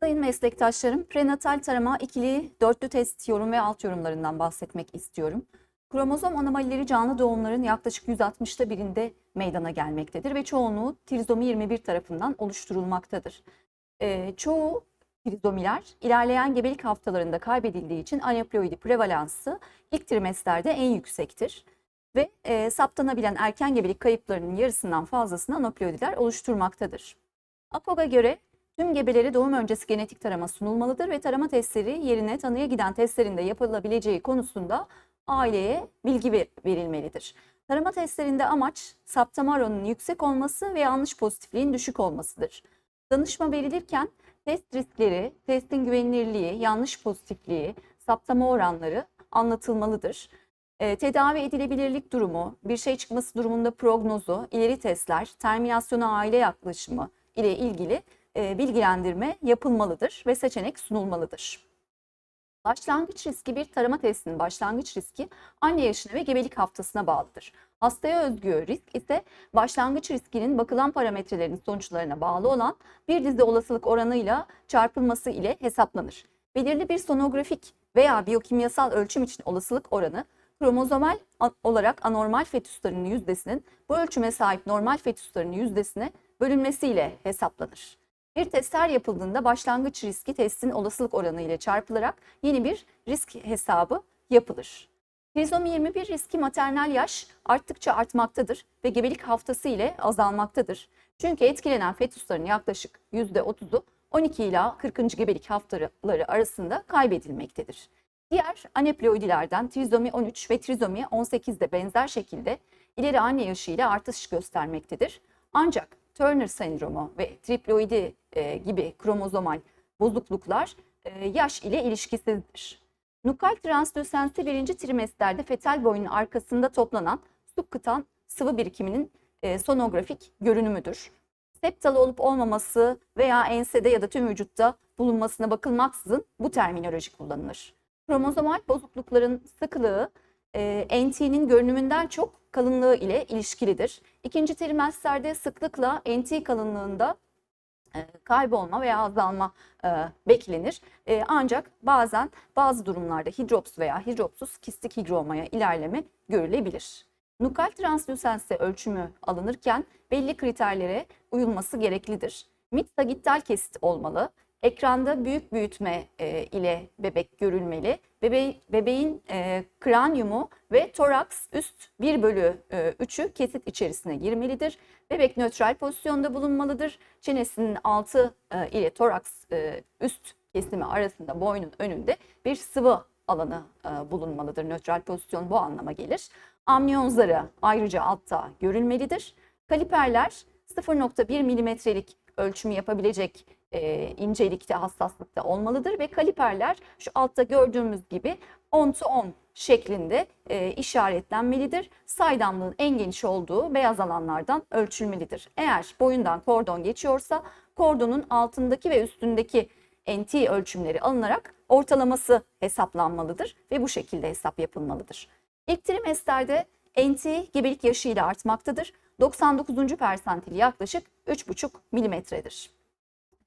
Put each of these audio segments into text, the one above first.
Sayın meslektaşlarım, prenatal tarama ikili dörtlü test yorum ve alt yorumlarından bahsetmek istiyorum. Kromozom anomalileri canlı doğumların yaklaşık 160'ta birinde meydana gelmektedir ve çoğunluğu trizomi 21 tarafından oluşturulmaktadır. Ee, çoğu trizomiler ilerleyen gebelik haftalarında kaybedildiği için aneuploidi prevalansı ilk trimeslerde en yüksektir. Ve e, saptanabilen erken gebelik kayıplarının yarısından fazlasını aneuploidiler oluşturmaktadır. APOG'a göre Tüm gebelere doğum öncesi genetik tarama sunulmalıdır ve tarama testleri yerine tanıya giden testlerinde yapılabileceği konusunda aileye bilgi ver- verilmelidir. Tarama testlerinde amaç saptama oranının yüksek olması ve yanlış pozitifliğin düşük olmasıdır. Danışma verilirken test riskleri, testin güvenilirliği, yanlış pozitifliği, saptama oranları anlatılmalıdır. E, tedavi edilebilirlik durumu, bir şey çıkması durumunda prognozu, ileri testler, terminasyona aile yaklaşımı ile ilgili e, bilgilendirme yapılmalıdır ve seçenek sunulmalıdır. Başlangıç riski bir tarama testinin başlangıç riski anne yaşına ve gebelik haftasına bağlıdır. Hastaya özgü risk ise başlangıç riskinin bakılan parametrelerin sonuçlarına bağlı olan bir dizi olasılık oranıyla çarpılması ile hesaplanır. Belirli bir sonografik veya biyokimyasal ölçüm için olasılık oranı kromozomal olarak anormal fetüslerin yüzdesinin bu ölçüme sahip normal fetüslerin yüzdesine bölünmesiyle hesaplanır. Bir testler yapıldığında başlangıç riski testin olasılık oranı ile çarpılarak yeni bir risk hesabı yapılır. Trizomi 21 riski maternal yaş arttıkça artmaktadır ve gebelik haftası ile azalmaktadır. Çünkü etkilenen fetüslerin yaklaşık %30'u 12 ila 40. gebelik haftaları arasında kaybedilmektedir. Diğer aneploidilerden trizomi 13 ve trizomi 18 de benzer şekilde ileri anne yaşı ile artış göstermektedir. Ancak Turner sendromu ve triploidi e, gibi kromozomal bozukluklar e, yaş ile ilişkisizdir. Nukal translüsensi birinci trimesterde fetal boyunun arkasında toplanan subkutan sıvı birikiminin e, sonografik görünümüdür. Septalı olup olmaması veya ensede ya da tüm vücutta bulunmasına bakılmaksızın bu terminoloji kullanılır. Kromozomal bozuklukların sıklığı e, NT'nin görünümünden çok kalınlığı ile ilişkilidir. İkinci trimesterde sıklıkla NT kalınlığında e, kaybolma veya azalma e, beklenir. E, ancak bazen bazı durumlarda hidrops veya hidropsuz kistik higromaya ilerleme görülebilir. Nukal translüsensi ölçümü alınırken belli kriterlere uyulması gereklidir. Mid sagittal kesit olmalı. Ekranda büyük büyütme e, ile bebek görülmeli. Bebe bebeğin e, kranyumu ve toraks üst 1 bölü e, 3'ü kesit içerisine girmelidir. Bebek nötral pozisyonda bulunmalıdır. Çenesinin altı e, ile toraks e, üst kesimi arasında boynun önünde bir sıvı alanı e, bulunmalıdır. Nötral pozisyon bu anlama gelir. Amniyozları ayrıca altta görülmelidir. Kaliperler 0.1 milimetrelik ölçümü yapabilecek e, incelikte, hassaslıkta olmalıdır ve kaliperler şu altta gördüğümüz gibi 10 to 10 şeklinde e, işaretlenmelidir. Saydamlığın en geniş olduğu beyaz alanlardan ölçülmelidir. Eğer boyundan kordon geçiyorsa kordonun altındaki ve üstündeki NT ölçümleri alınarak ortalaması hesaplanmalıdır ve bu şekilde hesap yapılmalıdır. İlk trimesterde NT gebelik yaşıyla artmaktadır. 99. persentil yaklaşık 3,5 milimetredir.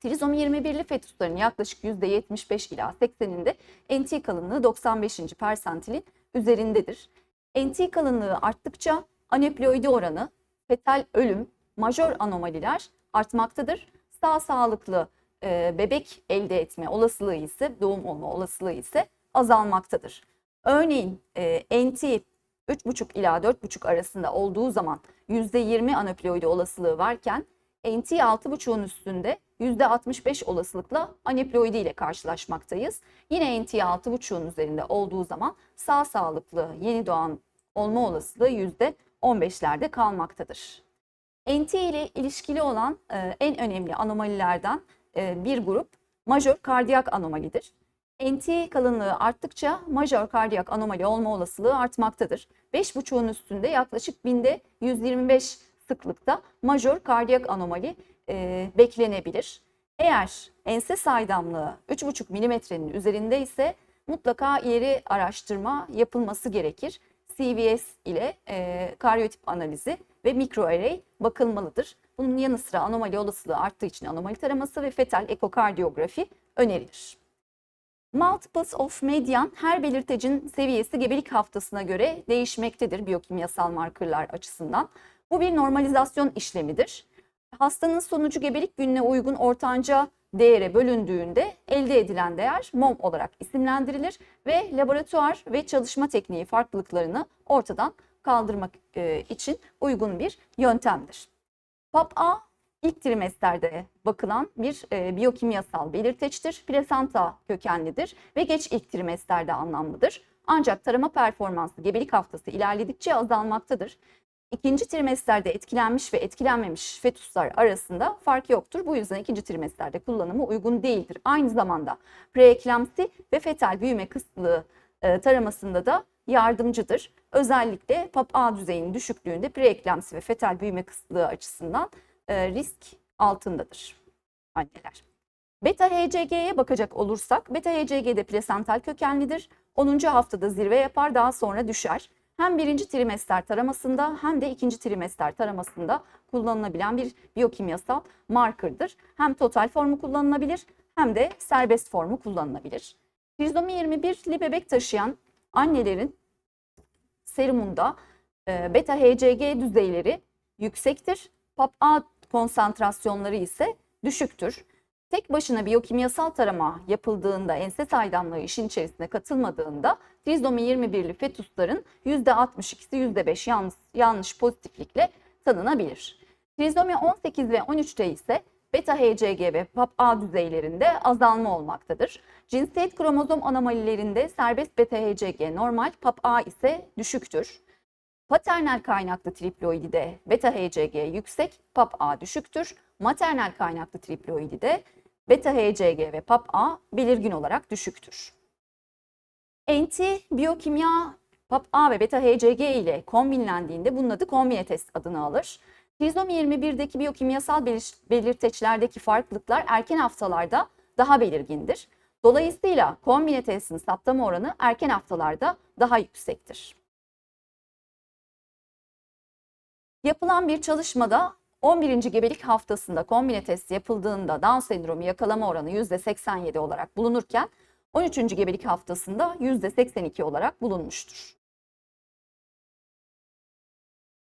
Trizomi 21'li fetüslerin yaklaşık %75 ila 80'inde NT kalınlığı 95. persentilin üzerindedir. NT kalınlığı arttıkça aneploidi oranı, fetal ölüm, majör anomaliler artmaktadır. Sağ sağlıklı e, bebek elde etme olasılığı ise, doğum olma olasılığı ise azalmaktadır. Örneğin e, NT 3,5 ila 4,5 arasında olduğu zaman %20 aneploidi olasılığı varken NT 6,5'un üstünde %65 olasılıkla aneploidi ile karşılaşmaktayız. Yine NT 6,5'un üzerinde olduğu zaman sağ sağlıklı yeni doğan olma olasılığı %15'lerde kalmaktadır. NT ile ilişkili olan e, en önemli anomalilerden e, bir grup majör kardiyak anomalidir. NT kalınlığı arttıkça majör kardiyak anomali olma olasılığı artmaktadır. 5,5'un üstünde yaklaşık binde 125 sıklıkta majör kardiyak anomali e, beklenebilir. Eğer ense saydamlığı 3,5 milimetrenin üzerinde ise mutlaka ileri araştırma yapılması gerekir. CVS ile e, karyotip analizi ve mikroarray bakılmalıdır. Bunun yanı sıra anomali olasılığı arttığı için anomali taraması ve fetal ekokardiyografi önerilir. Multiples of median her belirtecin seviyesi gebelik haftasına göre değişmektedir biyokimyasal markerlar açısından. Bu bir normalizasyon işlemidir. Hastanın sonucu gebelik gününe uygun ortanca değere bölündüğünde elde edilen değer mom olarak isimlendirilir ve laboratuvar ve çalışma tekniği farklılıklarını ortadan kaldırmak e, için uygun bir yöntemdir. PAP-A ilk trimesterde bakılan bir e, biyokimyasal belirteçtir. Plasenta kökenlidir ve geç ilk trimesterde anlamlıdır. Ancak tarama performansı gebelik haftası ilerledikçe azalmaktadır. İkinci trimesterde etkilenmiş ve etkilenmemiş fetuslar arasında fark yoktur. Bu yüzden ikinci trimesterde kullanımı uygun değildir. Aynı zamanda preeklamsi ve fetal büyüme kısıtlığı e, taramasında da yardımcıdır. Özellikle PAP-A düzeyinin düşüklüğünde preeklamsi ve fetal büyüme kısıtlığı açısından e, risk altındadır anneler. Beta HCG'ye bakacak olursak beta HCG'de plasental kökenlidir. 10. haftada zirve yapar daha sonra düşer. Hem birinci trimester taramasında hem de ikinci trimester taramasında kullanılabilen bir biyokimyasal markerdır. Hem total formu kullanılabilir hem de serbest formu kullanılabilir. Trizomi 21'li bebek taşıyan annelerin serumunda e, beta HCG düzeyleri yüksektir. PAP-A konsantrasyonları ise düşüktür. Tek başına biyokimyasal tarama yapıldığında ense saydamlığı işin içerisine katılmadığında trizomi 21'li fetusların %62'si %5 yanlış, yanlış pozitiflikle tanınabilir. Trizomi 18 ve 13'te ise beta HCG ve PAP-A düzeylerinde azalma olmaktadır. Cinsiyet kromozom anomalilerinde serbest beta HCG normal, PAP-A ise düşüktür. Paternal kaynaklı triploidide beta HCG yüksek, PAP-A düşüktür. Maternal kaynaklı triploidide beta HCG ve PAP-A belirgin olarak düşüktür. Anti biyokimya PAP-A ve beta HCG ile kombinlendiğinde bunun adı kombine test adını alır. Trizomi 21'deki biyokimyasal belirteçlerdeki farklılıklar erken haftalarda daha belirgindir. Dolayısıyla kombine testin saptama oranı erken haftalarda daha yüksektir. Yapılan bir çalışmada 11. gebelik haftasında kombine test yapıldığında Down sendromu yakalama oranı %87 olarak bulunurken 13. gebelik haftasında %82 olarak bulunmuştur.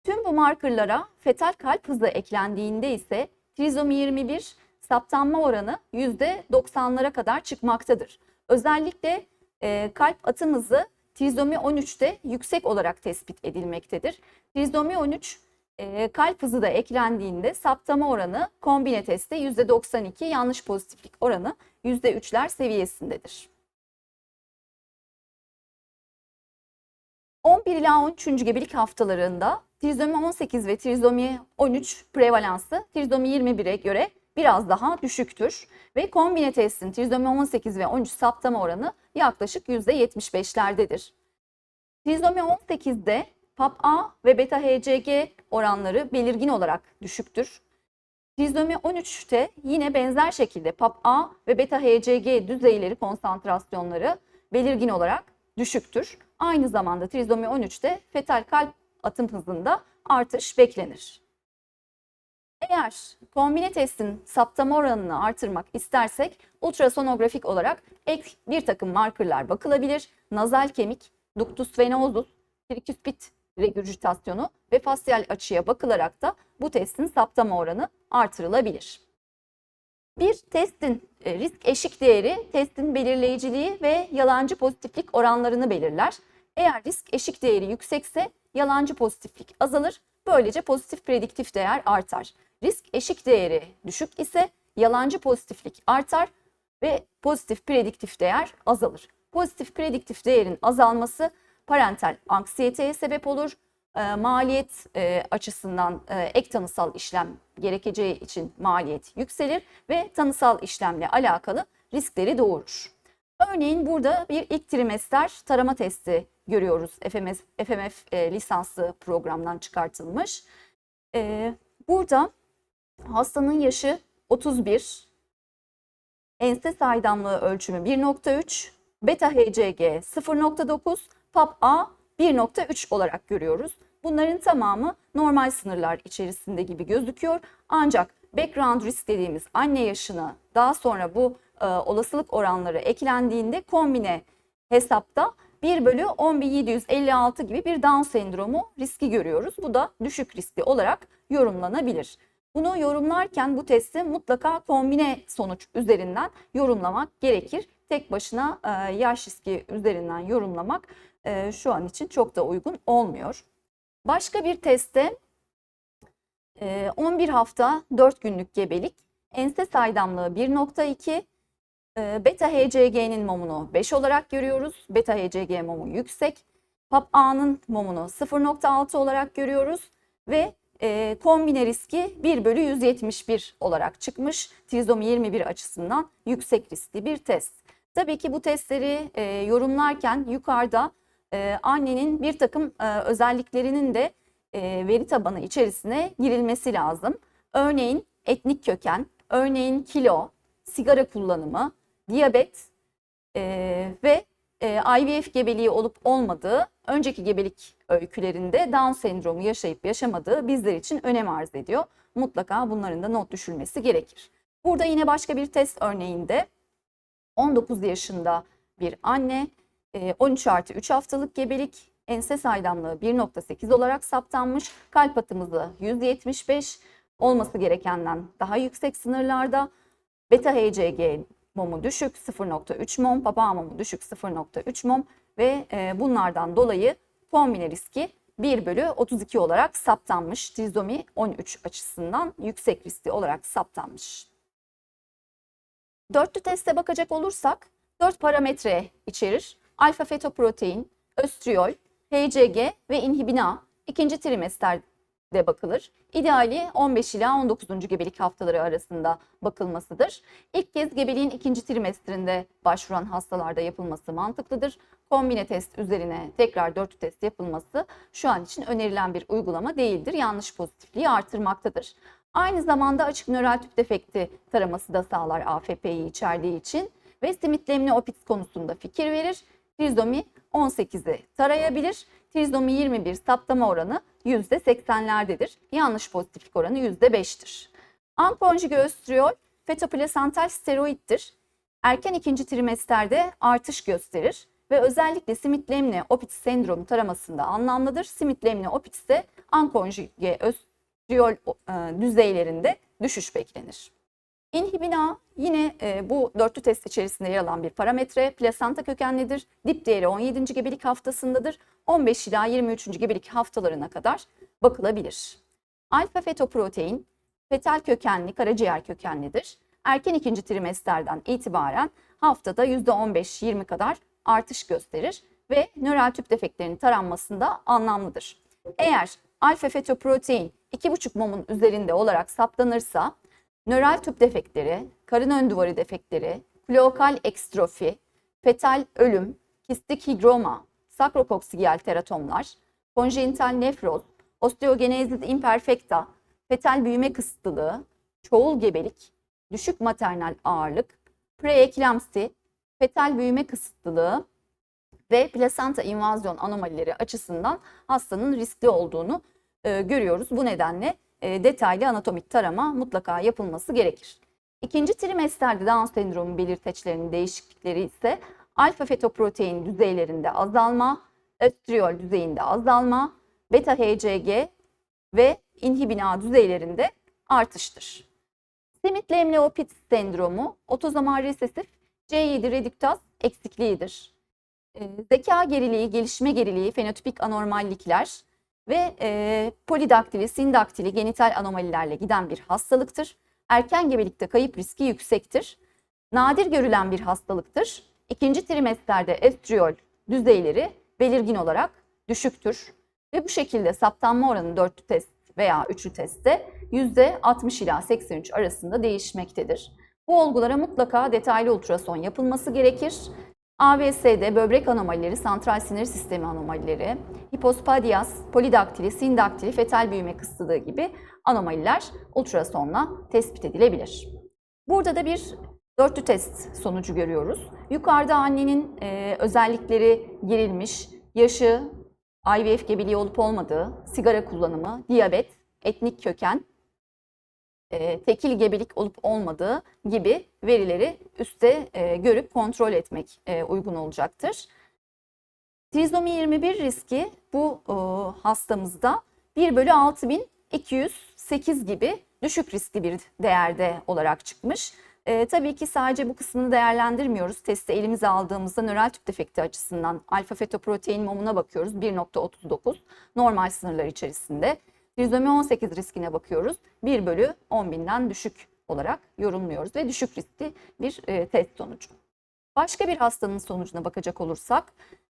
Tüm bu markerlara fetal kalp hızı eklendiğinde ise trizomi 21 saptanma oranı %90'lara kadar çıkmaktadır. Özellikle e, kalp atım hızı trizomi 13'te yüksek olarak tespit edilmektedir. Trizomi 13 e, kalp hızı da eklendiğinde saptama oranı kombine testte %92, yanlış pozitiflik oranı %3'ler seviyesindedir. 11 ila 13. gebelik haftalarında trizomi 18 ve trizomi 13 prevalansı trizomi 21'e göre biraz daha düşüktür. Ve kombine testin trizomi 18 ve 13 saptama oranı yaklaşık %75'lerdedir. Trizomi 18'de PAP-A ve beta HCG oranları belirgin olarak düşüktür. Trizomi 13'te yine benzer şekilde PAP-A ve beta HCG düzeyleri konsantrasyonları belirgin olarak düşüktür. Aynı zamanda trizomi 13'te fetal kalp atım hızında artış beklenir. Eğer kombine testin saptama oranını artırmak istersek ultrasonografik olarak ek bir takım markerlar bakılabilir. Nazal kemik, ductus venosus, triküspit regürjitasyonu ve fasyal açıya bakılarak da bu testin saptama oranı artırılabilir. Bir testin e, risk eşik değeri testin belirleyiciliği ve yalancı pozitiflik oranlarını belirler. Eğer risk eşik değeri yüksekse yalancı pozitiflik azalır. Böylece pozitif prediktif değer artar. Risk eşik değeri düşük ise yalancı pozitiflik artar ve pozitif prediktif değer azalır. Pozitif prediktif değerin azalması parental anksiyeteye sebep olur. E, maliyet e, açısından e, ek tanısal işlem gerekeceği için maliyet yükselir ve tanısal işlemle alakalı riskleri doğurur. Örneğin burada bir ilk trimester tarama testi görüyoruz. FMF, FMF e, lisanslı programdan çıkartılmış. E, burada hastanın yaşı 31, ense saydamlığı ölçümü 1.3, beta HCG 0.9, PAP-A 1.3 olarak görüyoruz. Bunların tamamı normal sınırlar içerisinde gibi gözüküyor. Ancak background risk dediğimiz anne yaşına daha sonra bu e, olasılık oranları eklendiğinde kombine hesapta 1 bölü 10.756 gibi bir Down sendromu riski görüyoruz. Bu da düşük riskli olarak yorumlanabilir. Bunu yorumlarken bu testi mutlaka kombine sonuç üzerinden yorumlamak gerekir.Tek başına e, yaş riski üzerinden yorumlamak e, şu an için çok da uygun olmuyor. Başka bir testte e, 11 hafta 4 günlük gebelik, ense saydamlığı 1.2, e, beta HCG'nin momunu 5 olarak görüyoruz. Beta HCG momu yüksek. PAP-A'nın momunu 0.6 olarak görüyoruz ve e, kombine riski 1 bölü 171 olarak çıkmış. Trizomi 21 açısından yüksek riskli bir test. Tabii ki bu testleri e, yorumlarken yukarıda e, annenin bir takım e, özelliklerinin de e, veri tabanı içerisine girilmesi lazım. Örneğin etnik köken, örneğin kilo, sigara kullanımı, diyabet e, ve e, IVF gebeliği olup olmadığı önceki gebelik öykülerinde Down sendromu yaşayıp yaşamadığı bizler için önem arz ediyor. Mutlaka bunların da not düşülmesi gerekir. Burada yine başka bir test örneğinde 19 yaşında bir anne, 13 artı 3 haftalık gebelik, ense saydamlığı 1.8 olarak saptanmış, kalp atımızı 175 olması gerekenden daha yüksek sınırlarda, beta HCG momu düşük 0.3 mom, papa momu düşük 0.3 mom ve e, bunlardan dolayı kombine riski 1 bölü 32 olarak saptanmış. Trizomi 13 açısından yüksek riskli olarak saptanmış. Dörtlü teste bakacak olursak 4 parametre içerir. Alfa fetoprotein, östriyol, HCG ve inhibina ikinci trimesterde bakılır. İdeali 15 ila 19. gebelik haftaları arasında bakılmasıdır. İlk kez gebeliğin ikinci trimestrinde başvuran hastalarda yapılması mantıklıdır. Kombine test üzerine tekrar dörtlü test yapılması şu an için önerilen bir uygulama değildir. Yanlış pozitifliği artırmaktadır. Aynı zamanda açık nöral tüp defekti taraması da sağlar AFP'yi içerdiği için ve simitlemli opits konusunda fikir verir. Trizomi 18'i tarayabilir. Trizomi 21 saptama oranı %80'lerdedir. Yanlış pozitiflik oranı %5'tir. Ankonjüge östriyol fetoplasental steroiddir. Erken ikinci trimesterde artış gösterir ve özellikle simitlemli opits sendromu taramasında anlamlıdır. Simitlemli opitste ankonjüge östriyol e, düzeylerinde düşüş beklenir. İnhibina yine e, bu dörtlü test içerisinde yer alan bir parametre. Plasenta kökenlidir. Dip değeri 17. gebelik haftasındadır. 15 ila 23. gebelik haftalarına kadar bakılabilir. Alfa fetoprotein fetal kökenli, karaciğer kökenlidir. Erken ikinci trimesterden itibaren haftada %15-20 kadar artış gösterir ve nöral tüp defeklerinin taranmasında anlamlıdır. Eğer alfa fetoprotein 2,5 momun üzerinde olarak saptanırsa nöral tüp defektleri, karın ön duvarı defektleri, kloakal ekstrofi, fetal ölüm, kistik higroma, sakrokoksigiyal teratomlar, konjenital nefroz, osteogenezis imperfecta, fetal büyüme kısıtlılığı, çoğul gebelik, düşük maternal ağırlık, preeklamsi, fetal büyüme kısıtlılığı ve plasenta invazyon anomalileri açısından hastanın riskli olduğunu e, görüyoruz. Bu nedenle detaylı anatomik tarama mutlaka yapılması gerekir. İkinci trimesterde Down sendromu belirteçlerinin değişiklikleri ise alfa fetoprotein düzeylerinde azalma, östriyol düzeyinde azalma, beta HCG ve inhibina düzeylerinde artıştır. Simit lemleopit sendromu otozomal resesif C7 redüktaz eksikliğidir. E, zeka geriliği, gelişme geriliği, fenotipik anormallikler ve e, polidaktili, sindaktili genital anomalilerle giden bir hastalıktır. Erken gebelikte kayıp riski yüksektir. Nadir görülen bir hastalıktır. İkinci trimesterde estriyol düzeyleri belirgin olarak düşüktür. Ve bu şekilde saptanma oranı dörtlü test veya üçlü testte %60 ila 83 arasında değişmektedir. Bu olgulara mutlaka detaylı ultrason yapılması gerekir. AVS'de böbrek anomalileri, santral sinir sistemi anomalileri, hipospadias, polidaktili, sindaktili, fetal büyüme kısıtlığı gibi anomaliler ultrasonla tespit edilebilir. Burada da bir dörtlü test sonucu görüyoruz. Yukarıda annenin e, özellikleri girilmiş, yaşı IVF gebeliği olup olmadığı, sigara kullanımı, diyabet, etnik köken, e, tekil gebelik olup olmadığı gibi verileri üstte e, görüp kontrol etmek e, uygun olacaktır. Trizomi 21 riski bu e, hastamızda 1 bölü 6208 gibi düşük riskli bir değerde olarak çıkmış. E, tabii ki sadece bu kısmını değerlendirmiyoruz. Testi elimize aldığımızda nöral tüp defekti açısından alfa fetoprotein momuna bakıyoruz. 1.39 normal sınırlar içerisinde. Trizomi 18 riskine bakıyoruz. 1 bölü 10 binden düşük olarak yorumluyoruz ve düşük riskli bir e, test sonucu. Başka bir hastanın sonucuna bakacak olursak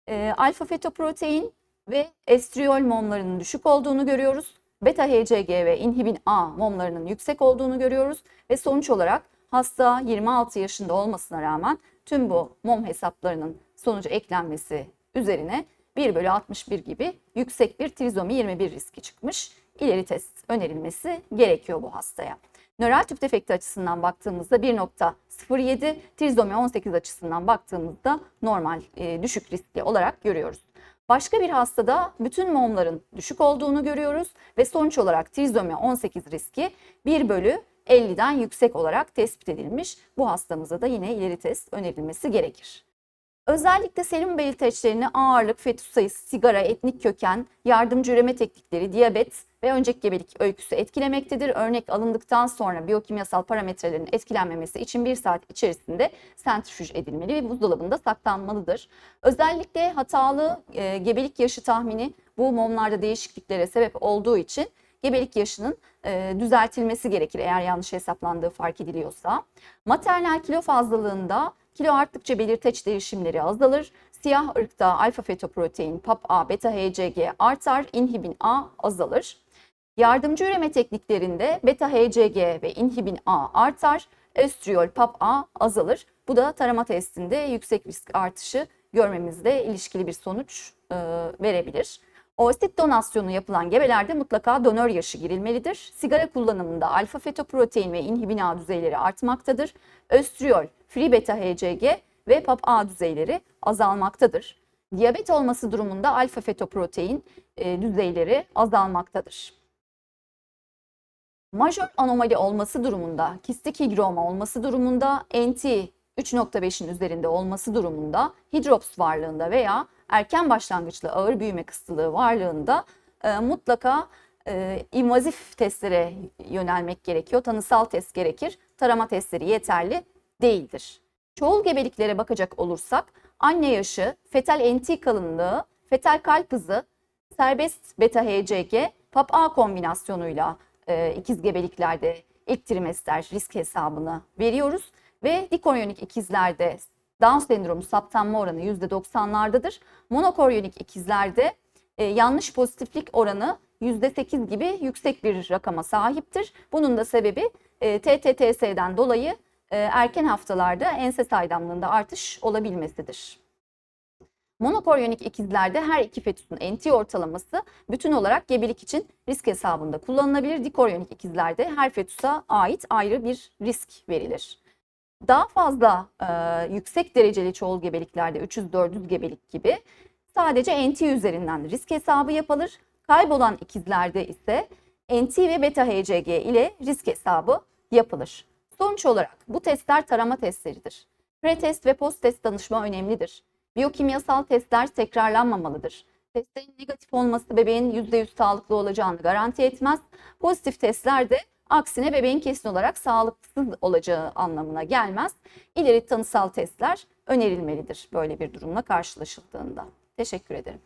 e, alfa fetoprotein ve estriol momlarının düşük olduğunu görüyoruz. Beta HCG ve inhibin A momlarının yüksek olduğunu görüyoruz ve sonuç olarak hasta 26 yaşında olmasına rağmen tüm bu mom hesaplarının sonucu eklenmesi üzerine 1 bölü 61 gibi yüksek bir trizomi 21 riski çıkmış. İleri test önerilmesi gerekiyor bu hastaya. Nöral tüp defekti açısından baktığımızda 1.07, trizomi 18 açısından baktığımızda normal e, düşük riskli olarak görüyoruz. Başka bir hastada bütün momların düşük olduğunu görüyoruz ve sonuç olarak trizomi 18 riski 1 bölü 50'den yüksek olarak tespit edilmiş. Bu hastamıza da yine ileri test önerilmesi gerekir. Özellikle serum belirteçlerini ağırlık, fetüs sayısı, sigara, etnik köken, yardımcı üreme teknikleri, diyabet ve önceki gebelik öyküsü etkilemektedir. Örnek alındıktan sonra biyokimyasal parametrelerin etkilenmemesi için bir saat içerisinde sentrifüj edilmeli ve buzdolabında saklanmalıdır. Özellikle hatalı e, gebelik yaşı tahmini bu mumlarda değişikliklere sebep olduğu için gebelik yaşının e, düzeltilmesi gerekir eğer yanlış hesaplandığı fark ediliyorsa. Maternal kilo fazlalığında kilo arttıkça belirteç değişimleri azalır. Siyah ırkta alfa fetoprotein, PAP-A, beta HCG artar, inhibin A azalır. Yardımcı üreme tekniklerinde beta HCG ve inhibin A artar, östriyol PAP-A azalır. Bu da tarama testinde yüksek risk artışı görmemizle ilişkili bir sonuç e, verebilir. Oosit donasyonu yapılan gebelerde mutlaka donör yaşı girilmelidir. Sigara kullanımında alfa fetoprotein ve inhibin A düzeyleri artmaktadır. Östriyol, free beta HCG ve PAP-A düzeyleri azalmaktadır. Diyabet olması durumunda alfa fetoprotein e, düzeyleri azalmaktadır. Majör anomali olması durumunda, kistik higroma olması durumunda, NT 3.5'in üzerinde olması durumunda, hidrops varlığında veya erken başlangıçlı ağır büyüme kısıtlığı varlığında e, mutlaka e, invazif testlere yönelmek gerekiyor. Tanısal test gerekir. Tarama testleri yeterli değildir. Çoğul gebeliklere bakacak olursak anne yaşı, fetal NT kalınlığı, fetal kalp hızı, serbest beta HCG, PAP-A kombinasyonuyla e, ikiz gebeliklerde ilk trimester risk hesabını veriyoruz ve dikoryonik ikizlerde Down sendromu saptanma oranı %90'lardadır. Monokoryonik ikizlerde e, yanlış pozitiflik oranı %8 gibi yüksek bir rakama sahiptir. Bunun da sebebi e, TTTS'den dolayı erken haftalarda ense saydamlığında artış olabilmesidir. Monokoryonik ikizlerde her iki fetüsün NT ortalaması bütün olarak gebelik için risk hesabında kullanılabilir. Dikoryonik ikizlerde her fetüse ait ayrı bir risk verilir. Daha fazla e, yüksek dereceli çoğul gebeliklerde 300-400 gebelik gibi sadece NT üzerinden risk hesabı yapılır. Kaybolan ikizlerde ise NT ve beta HCG ile risk hesabı yapılır. Sonuç olarak bu testler tarama testleridir. Pretest ve post test danışma önemlidir. Biyokimyasal testler tekrarlanmamalıdır. Testlerin negatif olması bebeğin %100 sağlıklı olacağını garanti etmez. Pozitif testler de aksine bebeğin kesin olarak sağlıksız olacağı anlamına gelmez. İleri tanısal testler önerilmelidir böyle bir durumla karşılaşıldığında. Teşekkür ederim.